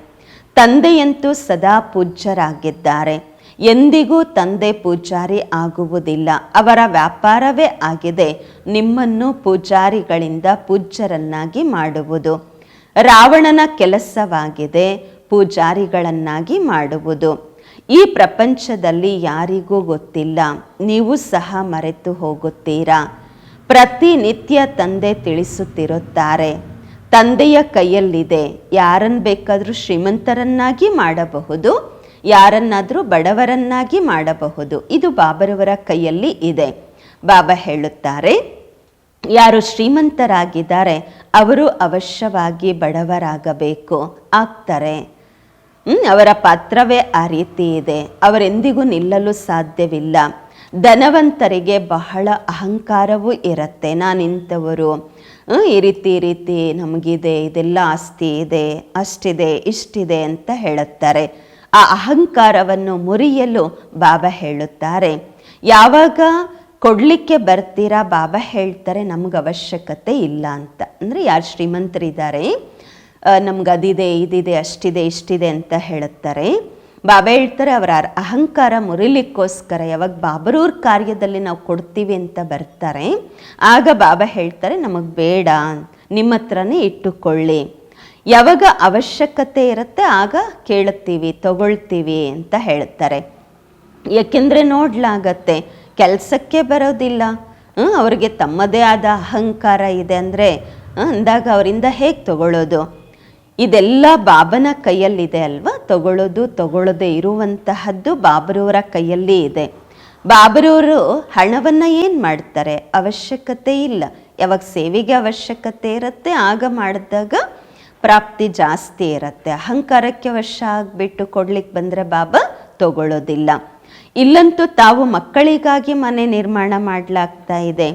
ತಂದೆಯಂತೂ ಸದಾ ಪೂಜ್ಯರಾಗಿದ್ದಾರೆ. ಎಂದಿಗೂ ತಂದೆ ಪೂಜಾರಿ ಆಗುವುದಿಲ್ಲ. ಅವರ ವ್ಯಾಪಾರವೇ ಆಗಿದೆ. ನಿಮ್ಮನ್ನು ಪೂಜಾರಿಗಳಿಂದ ಪೂಜ್ಯರನ್ನಾಗಿ ಮಾಡುವುದು. ರಾವಣನ ಕೆಲಸವಾಗಿದೆ. ಪೂಜಾರಿಗಳನ್ನಾಗಿ ಮಾಡುವುದು. ಈ ಪ್ರಪಂಚದಲ್ಲಿ ಯಾರಿಗೂ ಗೊತ್ತಿಲ್ಲ. ನೀವು ಸಹ ಮರೆತು ಹೋಗುತ್ತೀರಾ? ಪ್ರತಿನಿತ್ಯ ತಂದೆ ತಿಳಿಸುತ್ತಿರುತ್ತಾರೆ, ತಂದೆಯ ಕೈಯಲ್ಲಿದೆ. ಯಾರನ್ನು ಬೇಕಾದರೂ ಶ್ರೀಮಂತರನ್ನಾಗಿ ಮಾಡಬಹುದು, ಯಾರನ್ನಾದರೂ ಬಡವರನ್ನಾಗಿ ಮಾಡಬಹುದು. ಇದು ಬಾಬರವರ ಕೈಯಲ್ಲಿ ಇದೆ. ಬಾಬಾ ಹೇಳುತ್ತಾರೆ, ಯಾರು ಶ್ರೀಮಂತರಾಗಿದ್ದಾರೆ, ಅವರು ಅವಶ್ಯವಾಗಿ ಬಡವರಾಗಬೇಕು. ಆಗ್ತಾರೆ. ಅವರ ಪಾತ್ರವೇ ಆ ರೀತಿ ಇದೆ. ಅವರೆಂದಿಗೂ ನಿಲ್ಲಲು ಸಾಧ್ಯವಿಲ್ಲ. ಧನವಂತರಿಗೆ ಬಹಳ ಅಹಂಕಾರವೂ ಇರುತ್ತೆ. ನಾನಿಂಥವರು ಈ ರೀತಿ ಈ ರೀತಿ ನಮಗಿದೆ, ಇದೆಲ್ಲ ಆಸ್ತಿ ಇದೆ, ಅಷ್ಟಿದೆ, ಇಷ್ಟಿದೆ ಅಂತ ಹೇಳುತ್ತಾರೆ. ಆ ಅಹಂಕಾರವನ್ನು ಮುರಿಯಲು ಬಾಬಾ ಹೇಳುತ್ತಾರೆ. ಯಾವಾಗ ಕೊಡಲಿಕ್ಕೆ ಬರ್ತೀರಾ ಬಾಬಾ ಹೇಳ್ತಾರೆ, ನಮಗೆ ಅವಶ್ಯಕತೆ ಇಲ್ಲ ಅಂತ. ಅಂದರೆ ಯಾರು ಶ್ರೀಮಂತರಿದ್ದಾರೆ? ನಮ್ಗೆ ಅದಿದೆ, ಇದಿದೆ, ಅಷ್ಟಿದೆ, ಇಷ್ಟಿದೆ ಅಂತ ಹೇಳುತ್ತಾರೆ. ಬಾಬಾ ಹೇಳ್ತಾರೆ, ಅವರ ಅಹಂಕಾರ ಮುರಿಲಿಕ್ಕೋಸ್ಕರ ಯಾವಾಗ ಬಾಬರೂರ್ ಕಾರ್ಯದಲ್ಲಿ ನಾವು ಕೊಡ್ತೀವಿ ಅಂತ ಬರ್ತಾರೆ. ಆಗ ಬಾಬಾ ಹೇಳ್ತಾರೆ, ನಮಗೆ ಬೇಡ, ನಿಮ್ಮ ಹತ್ರನೇ ಇಟ್ಟುಕೊಳ್ಳಿ. ಯಾವಾಗ ಅವಶ್ಯಕತೆ ಇರುತ್ತೆ, ಆಗ ಕೇಳುತ್ತೀವಿ, ತಗೊಳ್ತೀವಿ ಅಂತ ಹೇಳ್ತಾರೆ ಯಾಕೆಂದರೆ ನೋಡ್ಲಾಗತ್ತೆ, ಕೆಲಸಕ್ಕೆ ಬರೋದಿಲ್ಲ. ಅವರಿಗೆ ತಮ್ಮದೇ ಆದ ಅಹಂಕಾರ ಇದೆ ಅಂದರೆ ಅಂದಾಗ ಅವರಿಂದ ಹೇಗೆ ತಗೊಳ್ಳೋದು? ಇದೆಲ್ಲ ಬಾಬನ ಕೈಯಲ್ಲಿದೆ ಅಲ್ವಾ? ತಗೊಳ್ಳೋದು, ತಗೊಳ್ಳದೆ ಇರುವಂತಹದ್ದು ಬಾಬರವರ ಕೈಯಲ್ಲಿ ಇದೆ. ಬಾಬರವರು ಹಣವನ್ನು ಏನು ಮಾಡ್ತಾರೆ? ಅವಶ್ಯಕತೆ ಇಲ್ಲ. ಯಾವಾಗ ಸೇವೆಗೆ ಅವಶ್ಯಕತೆ ಇರುತ್ತೆ, ಆಗ ಮಾಡಿದಾಗ ಪ್ರಾಪ್ತಿ ಜಾಸ್ತಿ ಇರುತ್ತೆ. ಅಹಂಕಾರಕ್ಕೆ ವಶ ಆಗಿಬಿಟ್ಟು ಕೊಡ್ಲಿಕ್ಕೆ ಬಂದರೆ ಬಾಬಾ ತಗೊಳ್ಳೋದಿಲ್ಲ. ಇಲ್ಲಂತೂ ತಾವು ಮಕ್ಕಳಿಗಾಗಿ ಮನೆ ನಿರ್ಮಾಣ ಮಾಡಲಾಗ್ತಾ ಇದೆ.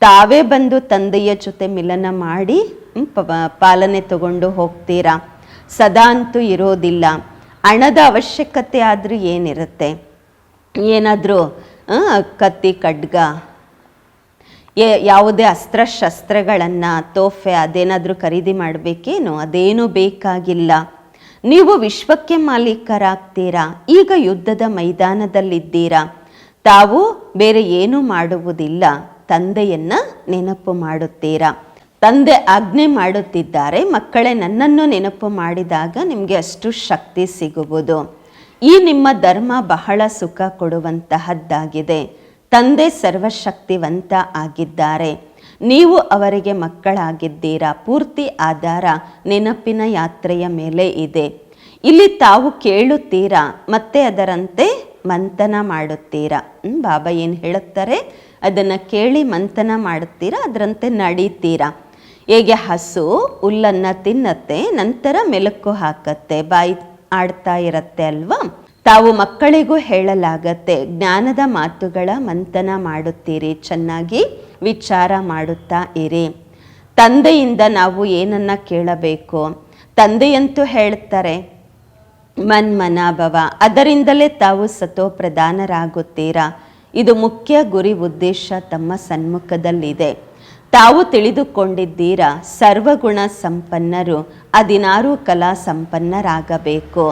ತಾವೇ ಬಂದು ತಂದೆಯ ಜೊತೆ ಮಿಲನ ಮಾಡಿ ಪಾಲನೆ ತಗೊಂಡು ಹೋಗ್ತೀರಾ? ಸದಾ ಅಂತೂ ಇರೋದಿಲ್ಲ. ಹಣದ ಅವಶ್ಯಕತೆ ಆದರೂ ಏನಿರುತ್ತೆ? ಏನಾದರೂ ಕತ್ತಿ, ಖಡ್ಗ ಯಾವುದೇ ಅಸ್ತ್ರಶಸ್ತ್ರಗಳನ್ನು, ತೋಫೆ, ಅದೇನಾದರೂ ಖರೀದಿ ಮಾಡಬೇಕೇನು? ಅದೇನೂ ಬೇಕಾಗಿಲ್ಲ. ನೀವು ವಿಶ್ವಕ್ಕೆ ಮಾಲೀಕರಾಗ್ತೀರಾ? ಈಗ ಯುದ್ಧದ ಮೈದಾನದಲ್ಲಿದ್ದೀರಾ? ತಾವು ಬೇರೆ ಏನೂ ಮಾಡುವುದಿಲ್ಲ. ತಂದೆಯನ್ನು ನೆನಪು ಮಾಡುತ್ತೀರಾ? ತಂದೆ ಆಜ್ಞೆ ಮಾಡುತ್ತಿದ್ದಾರೆ. ಮಕ್ಕಳೇ, ನನ್ನನ್ನು ನೆನಪು ಮಾಡಿದಾಗ ನಿಮಗೆ ಅಷ್ಟು ಶಕ್ತಿ ಸಿಗುವುದು. ಈ ನಿಮ್ಮ ಧರ್ಮ ಬಹಳ ಸುಖ ಕೊಡುವಂತಹದ್ದಾಗಿದೆ. ತಂದೆ ಸರ್ವಶಕ್ತಿವಂತ ಆಗಿದ್ದಾರೆ. ನೀವು ಅವರಿಗೆ ಮಕ್ಕಳಾಗಿದ್ದೀರಾ? ಪೂರ್ತಿ ಆಧಾರ ನೆನಪಿನ ಯಾತ್ರೆಯ ಮೇಲೆ ಇದೆ. ಇಲ್ಲಿ ತಾವು ಕೇಳುತ್ತೀರಾ? ಮತ್ತೆ ಅದರಂತೆ ಮಂಥನ ಮಾಡುತ್ತೀರಾ? ಬಾಬಾ ಏನು ಹೇಳುತ್ತಾರೆ? ಅದನ್ನು ಕೇಳಿ ಮಂಥನ ಮಾಡುತ್ತೀರಾ? ಅದರಂತೆ ನಡೀತೀರಾ? ಹೇಗೆ ಹಸು ಹುಲ್ಲನ್ನು ತಿನ್ನತ್ತೆ, ನಂತರ ಮೆಲುಕು ಹಾಕತ್ತೆ, ಬಾಯಿ ಆಡ್ತಾ ಇರತ್ತೆ ಅಲ್ವಾ? ತಾವು ಮಕ್ಕಳಿಗೂ ಹೇಳಲಾಗತ್ತೆ, ಜ್ಞಾನದ ಮಾತುಗಳ ಮಂಥನ ಮಾಡುತ್ತೀರಿ, ಚೆನ್ನಾಗಿ ವಿಚಾರ ಮಾಡುತ್ತಾ ಇರಿ. ತಂದೆಯಿಂದ ನಾವು ಏನನ್ನ ಕೇಳಬೇಕು? ತಂದೆಯಂತೂ ಹೇಳ್ತಾರೆ ಮನ್ಮನಾಭವ ಅದರಿಂದಲೇ ತಾವು ಸತೋ ಪ್ರಧಾನರಾಗುತ್ತೀರಾ? ಇದು ಮುಖ್ಯ ಗುರಿ ಉದ್ದೇಶ ತಮ್ಮ ಸನ್ಮುಖದಲ್ಲಿದೆ. ತಾವು ತಿಳಿದುಕೊಂಡಿದ್ದೀರಾ ಸರ್ವಗುಣ ಸಂಪನ್ನರು, ಹದಿನಾರು ಕಲಾ ಸಂಪನ್ನರಾಗಬೇಕು.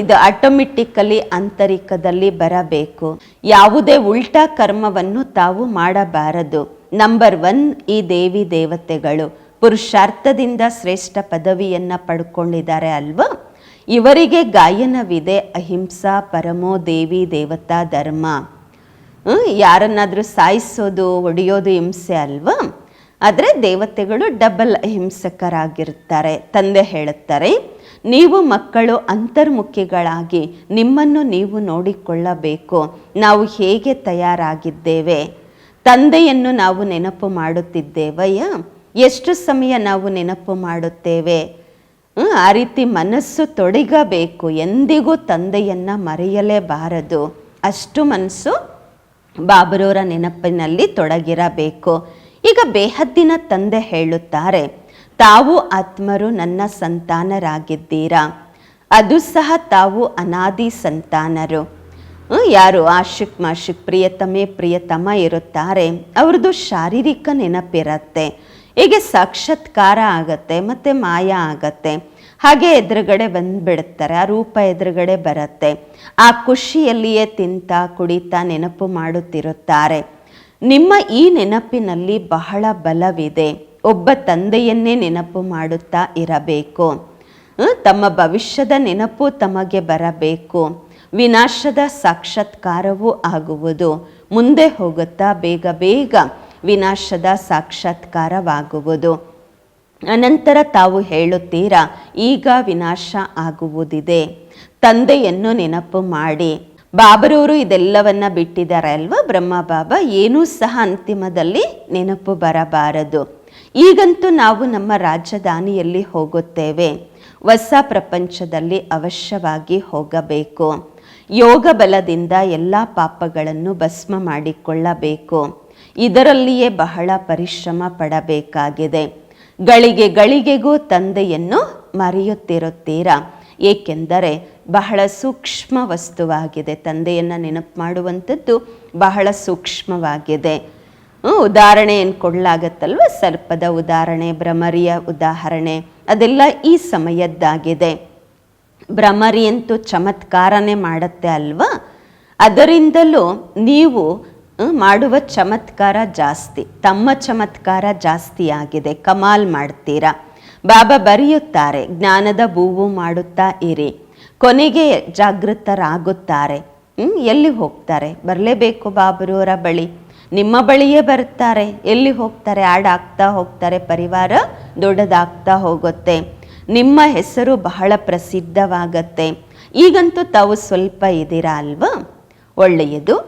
ಇದು ಆಟೋಮೆಟಿಕಲಿ ಆಂತರಿಕದಲ್ಲಿ ಬರಬೇಕು. ಯಾವುದೇ ಉಲ್ಟಾ ಕರ್ಮವನ್ನು ತಾವು ಮಾಡಬಾರದು. ನಂಬರ್ ಒನ್ ಈ ದೇವಿ ದೇವತೆಗಳು ಪುರುಷಾರ್ಥದಿಂದ ಶ್ರೇಷ್ಠ ಪದವಿಯನ್ನು ಪಡ್ಕೊಂಡಿದ್ದಾರೆ ಅಲ್ವಾ? ಇವರಿಗೆ ಗಾಯನವಿದೆ ಅಹಿಂಸಾ ಪರಮೋ ದೇವಿ ದೇವತಾ ಧರ್ಮ. ಯಾರನ್ನಾದ್ರೂ ಸಾಯಿಸೋದು, ಒಡೆಯೋದು ಹಿಂಸೆ ಅಲ್ವಾ? ಆದರೆ ದೇವತೆಗಳು ಡಬಲ್ ಅಹಿಂಸಕರಾಗಿರ್ತಾರೆ ತಂದೆ ಹೇಳುತ್ತಾರೆ, ನೀವು ಮಕ್ಕಳು ಅಂತರ್ಮುಖಿಗಳಾಗಿ, ನಿಮ್ಮನ್ನು ನೀವು ನೋಡಿಕೊಳ್ಳಬೇಕು. ನಾವು ಹೇಗೆ ತಯಾರಾಗಿದ್ದೇವೆ? ತಂದೆಯನ್ನು ನಾವು ನೆನಪು ಮಾಡುತ್ತಿದ್ದೇವಯ್ಯ? ಎಷ್ಟು ಸಮಯ ನಾವು ನೆನಪು ಮಾಡುತ್ತೇವೆ? ಆ ರೀತಿ ಮನಸ್ಸು ತೊಡಗಬೇಕು ಎಂದಿಗೂ ತಂದೆಯನ್ನು ಮರೆಯಲೇಬಾರದು. ಅಷ್ಟು ಮನಸ್ಸು ಬಾಬರವರ ನೆನಪಿನಲ್ಲಿ ತೊಡಗಿರಬೇಕು. ಈಗ ಬೇಹದ್ದಿನ ತಂದೆ ಹೇಳುತ್ತಾರೆ, ತಾವು ಆತ್ಮರು ನನ್ನ ಸಂತಾನರಾಗಿದ್ದೀರಾ? ಅದು ಸಹ ತಾವು ಅನಾದಿ ಸಂತಾನರು. ಯಾರು ಆಶಿಕ್ ಮಾಶಿಕ್ ಪ್ರಿಯತಮೆ ಪ್ರಿಯತಮ ಇರುತ್ತಾರೆ, ಅವ್ರದ್ದು ಶಾರೀರಿಕ ನೆನಪಿರತ್ತೆ. ಹೀಗೆ ಸಾಕ್ಷಾತ್ಕಾರ ಆಗತ್ತೆ, ಮತ್ತು ಮಾಯ ಆಗತ್ತೆ. ಹಾಗೆ ಎದುರುಗಡೆ ಬಂದುಬಿಡುತ್ತಾರೆ, ಆ ರೂಪ ಎದುರುಗಡೆ ಬರುತ್ತೆ. ಆ ಖುಷಿಯಲ್ಲಿಯೇ ತಿಂತ ಕುಡಿತಾ ನೆನಪು ಮಾಡುತ್ತಿರುತ್ತಾರೆ. ನಿಮ್ಮ ಈ ನೆನಪಿನಲ್ಲಿ ಬಹಳ ಬಲವಿದೆ. ಒಬ್ಬ ತಂದೆಯನ್ನೇ ನೆನಪು ಮಾಡುತ್ತಾ ಇರಬೇಕು. ತಮ್ಮ ಭವಿಷ್ಯದ ನೆನಪು ತಮಗೆ ಬರಬೇಕು. ವಿನಾಶದ ಸಾಕ್ಷಾತ್ಕಾರವೂ ಆಗುವುದು. ಮುಂದೆ ಹೋಗುತ್ತಾ ಬೇಗ ಬೇಗ ವಿನಾಶದ ಸಾಕ್ಷಾತ್ಕಾರವಾಗುವುದು. ಅನಂತರ ತಾವು ಹೇಳುತ್ತೀರಾ, ಈಗ ವಿನಾಶ ಆಗುವುದಿದೆ. ತಂದೆಯನ್ನು ನೆನಪು ಮಾಡಿ. ಬಾಬರೂರು ಇದೆಲ್ಲವನ್ನ ಬಿಟ್ಟಿದ್ದಾರೆ ಅಲ್ವಾ ಬ್ರಹ್ಮ ಬಾಬಾ ಏನೂ ಸಹ ಅಂತಿಮದಲ್ಲಿ ನೆನಪು ಬರಬಾರದು. ಈಗಂತೂ ನಾವು ನಮ್ಮ ರಾಜಧಾನಿಯಲ್ಲಿ ಹೋಗುತ್ತೇವೆ. ಹೊಸ ಪ್ರಪಂಚದಲ್ಲಿ ಅವಶ್ಯವಾಗಿ ಹೋಗಬೇಕು. ಯೋಗ ಬಲದಿಂದ ಎಲ್ಲ ಪಾಪಗಳನ್ನು ಭಸ್ಮ ಮಾಡಿಕೊಳ್ಳಬೇಕು. ಇದರಲ್ಲಿಯೇ ಬಹಳ ಪರಿಶ್ರಮ ಪಡಬೇಕಾಗಿದೆ. ಗಳಿಗೆ ಗಳಿಗೆಗೂ ತಂದೆಯನ್ನು ಮರೆಯುತ್ತಿರುತ್ತೀರಾ? ಏಕೆಂದರೆ ಬಹಳ ಸೂಕ್ಷ್ಮ ವಸ್ತುವಾಗಿದೆ. ತಂದೆಯನ್ನು ನೆನಪು ಮಾಡುವಂಥದ್ದು ಬಹಳ ಸೂಕ್ಷ್ಮವಾಗಿದೆ. ಉದಾಹರಣೆಯನ್ನು ಕೊಡಲಾಗತ್ತಲ್ವ? ಸರ್ಪದ ಉದಾಹರಣೆ, ಭ್ರಮರಿಯ ಉದಾಹರಣೆ, ಅದೆಲ್ಲ ಈ ಸಮಯದ್ದಾಗಿದೆ. ಭ್ರಮರಿಯಂತೂ ಚಮತ್ಕಾರನೇ ಮಾಡುತ್ತೆ ಅಲ್ವಾ? ಅದರಿಂದಲೂ ನೀವು ಮಾಡುವ ಚಮತ್ಕಾರ ಜಾಸ್ತಿ, ತಮ್ಮ ಚಮತ್ಕಾರ ಜಾಸ್ತಿ ಆಗಿದೆ, ಕಮಾಲ್ ಮಾಡ್ತೀರಾ? ಬಾಬಾ ಬರೆಯುತ್ತಾರೆ, ಜ್ಞಾನದ ಬೂವು ಮಾಡುತ್ತಾ ಇರಿ, ಕೊನೆಗೆ ಜಾಗೃತರಾಗುತ್ತಾರೆ. ಹ್ಞೂ ಎಲ್ಲಿ ಹೋಗ್ತಾರೆ? ಬರಲೇಬೇಕು ಬಾಬರವರ ಬಳಿ. ನಿಮ್ಮ ಬಳಿಯೇ ಬರ್ತಾರೆ, ಎಲ್ಲಿ ಹೋಗ್ತಾರೆ? ಆಡಾಗ್ತಾ ಹೋಗ್ತಾರೆ, ಪರಿವಾರ ದೊಡ್ಡದಾಗ್ತಾ ಹೋಗುತ್ತೆ. ನಿಮ್ಮ ಹೆಸರು ಬಹಳ ಪ್ರಸಿದ್ಧವಾಗತ್ತೆ. ಈಗಂತೂ ತಾವು ಸ್ವಲ್ಪ ಇದ್ದೀರಾ ಅಲ್ವಾ? ಒಳ್ಳೆಯದು.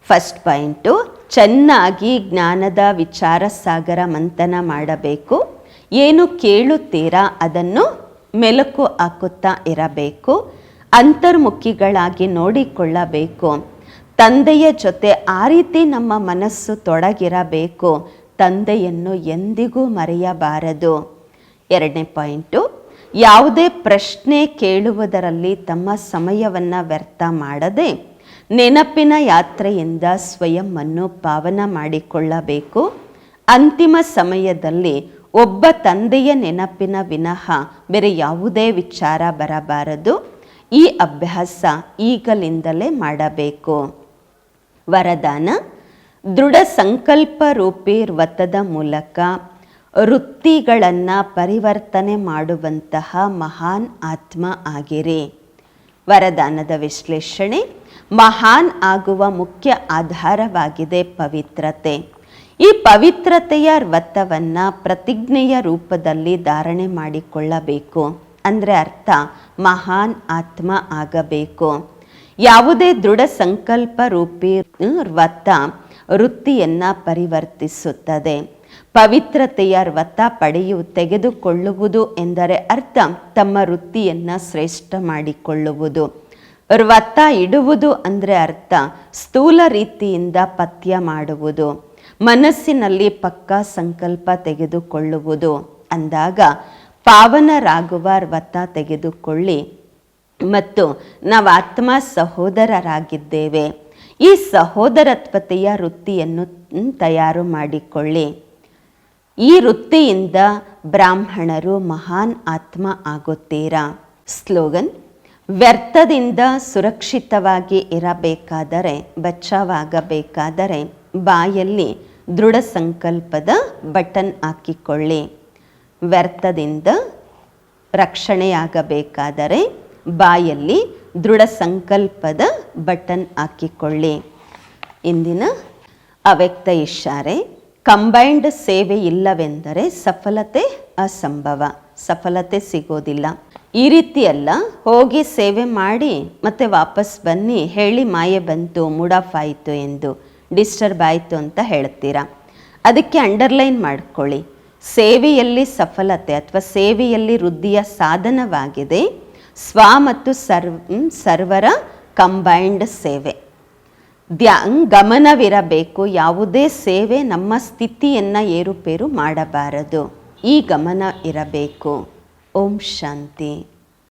ಫಸ್ಟ್ ಪಾಯಿಂಟು, ಚೆನ್ನಾಗಿ ಜ್ಞಾನದ ವಿಚಾರ ಸಾಗರ ಮಂಥನ ಮಾಡಬೇಕು. ಏನು ಕೇಳುತ್ತೀರಾ ಅದನ್ನು ಮೆಲುಕು ಹಾಕುತ್ತಾ ಇರಬೇಕು. ಅಂತರ್ಮುಖಿಗಳಾಗಿ ನೋಡಿಕೊಳ್ಳಬೇಕು. ತಂದೆಯ ಜೊತೆ ಆ ರೀತಿ ನಮ್ಮ ಮನಸ್ಸು ತೊಡಗಿರಬೇಕು. ತಂದೆಯನ್ನು ಎಂದಿಗೂ ಮರೆಯಬಾರದು. ಎರಡನೇ ಪಾಯಿಂಟು, ಯಾವುದೇ ಪ್ರಶ್ನೆ ಕೇಳುವುದರಲ್ಲಿ ತಮ್ಮ ಸಮಯವನ್ನು ವ್ಯರ್ಥ ಮಾಡದೆ ನೆನಪಿನ ಯಾತ್ರೆಯಿಂದ ಸ್ವಯಂವನ್ನು ಪಾವನ ಮಾಡಿಕೊಳ್ಳಬೇಕು. ಅಂತಿಮ ಸಮಯದಲ್ಲಿ ಒಬ್ಬ ತಂದೆಯ ನೆನಪಿನ ವಿನಃ ಬೇರೆ ಯಾವುದೇ ವಿಚಾರ ಬರಬಾರದು. ಈ ಅಭ್ಯಾಸ ಈಗಲಿಂದಲೇ ಮಾಡಬೇಕು. ವರದಾನ, ದೃಢ ಸಂಕಲ್ಪ ರೂಪಿ ವ್ರತದ ಮೂಲಕ ವೃತ್ತಿಗಳನ್ನು ಪರಿವರ್ತನೆ ಮಾಡುವಂತಹ ಮಹಾನ್ ಆತ್ಮ ಆಗಿರಿ. ವರದಾನದ ವಿಶ್ಲೇಷಣೆ ಮಹಾನ್ ಆಗುವ ಮುಖ್ಯ ಆಧಾರವಾಗಿದೆ ಪವಿತ್ರತೆ. ಈ ಪವಿತ್ರತೆಯ ವ್ರತವನ್ನು ಪ್ರತಿಜ್ಞೆಯ ರೂಪದಲ್ಲಿ ಧಾರಣೆ ಮಾಡಿಕೊಳ್ಳಬೇಕು. ಅಂದರೆ ಅರ್ಥ, ಮಹಾನ್ ಆತ್ಮ ಆಗಬೇಕು. ಯಾವುದೇ ದೃಢ ಸಂಕಲ್ಪ ರೂಪಿ ವ್ರತ ವೃತ್ತಿಯನ್ನು ಪರಿವರ್ತಿಸುತ್ತದೆ. ಪವಿತ್ರತೆಯ ವ್ರತ ಪಡೆಯು ತೆಗೆದುಕೊಳ್ಳುವುದು ಎಂದರೆ ಅರ್ಥ, ತಮ್ಮ ವೃತ್ತಿಯನ್ನು ಶ್ರೇಷ್ಠ ಮಾಡಿಕೊಳ್ಳುವುದು. ವ್ರತ ಇಡುವುದು ಅಂದರೆ ಅರ್ಥ. ಸ್ಥೂಲ ರೀತಿಯಿಂದ ಪಥ್ಯ ಮಾಡುವುದು. ಮನಸ್ಸಿನಲ್ಲಿ ಪಕ್ಕಾ ಸಂಕಲ್ಪ ತೆಗೆದುಕೊಳ್ಳುವುದು. ಅಂದಾಗ ಪಾವನರಾಗುವ ವ್ರತ ತೆಗೆದುಕೊಳ್ಳಿ. ಮತ್ತು ನಾವು ಆತ್ಮ ಸಹೋದರರಾಗಿದ್ದೇವೆ. ಈ ಸಹೋದರತ್ವತೆಯ ವೃತ್ತಿಯನ್ನು ತಯಾರು ಮಾಡಿಕೊಳ್ಳಿ. ಈ ವೃತ್ತಿಯಿಂದ ಬ್ರಾಹ್ಮಣರು ಮಹಾನ್ ಆತ್ಮ ಆಗುತ್ತೀರಾ? ಸ್ಲೋಗನ್ ವ್ಯರ್ಥದಿಂದ ಸುರಕ್ಷಿತವಾಗಿ ಇರಬೇಕಾದರೆ, ಬಚಾವಾಗಬೇಕಾದರೆ ಬಾಯಲ್ಲಿ ದೃಢ ಸಂಕಲ್ಪದ ಬಟನ್ ಹಾಕಿಕೊಳ್ಳಿ. ವ್ಯರ್ಥದಿಂದ ರಕ್ಷಣೆಯಾಗಬೇಕಾದರೆ ಬಾಯಲ್ಲಿ ದೃಢ ಸಂಕಲ್ಪದ ಬಟನ್ ಹಾಕಿಕೊಳ್ಳಿ. ಇಂದಿನ ಅವ್ಯಕ್ತ ಇಷಾರೆ ಕಂಬೈಂಡ್ ಸೇವೆ ಇಲ್ಲವೆಂದರೆ ಸಫಲತೆ ಅಸಂಭವ. ಸಫಲತೆ ಸಿಗೋದಿಲ್ಲ. ಈ ರೀತಿ ಅಲ್ಲ. ಹೋಗಿ ಸೇವೆ ಮಾಡಿ, ಮತ್ತೆ ವಾಪಸ್ ಬನ್ನಿ, ಹೇಳಿ ಮಾಯೆ ಬಂತು ಮೂಡ್ ಆಫ್ ಆಯಿತು ಎಂದು ಡಿಸ್ಟರ್ಬ್ ಆಯಿತು ಅಂತ ಹೇಳ್ತೀರಾ? ಅದಕ್ಕೆ ಅಂಡರ್ಲೈನ್ ಮಾಡ್ಕೊಳ್ಳಿ. ಸೇವೆಯಲ್ಲಿ ಸಫಲತೆ ಅಥವಾ ಸೇವೆಯಲ್ಲಿ ವೃದ್ಧಿಯ ಸಾಧನವಾಗಿದೆ. ಸ್ವ ಮತ್ತು ಸರ್ವ್ ಸರ್ವರ ಕಂಬೈಂಡ್ ಸೇವೆ. ದ್ಯಾ ಗಮನವಿರಬೇಕು. ಯಾವುದೇ ಸೇವೆ ನಮ್ಮ ಸ್ಥಿತಿಯನ್ನು ಏರುಪೇರು ಮಾಡಬಾರದು. ಈ ಗಮನ ಇರಬೇಕು. ಓಂ ಶಾಂತಿ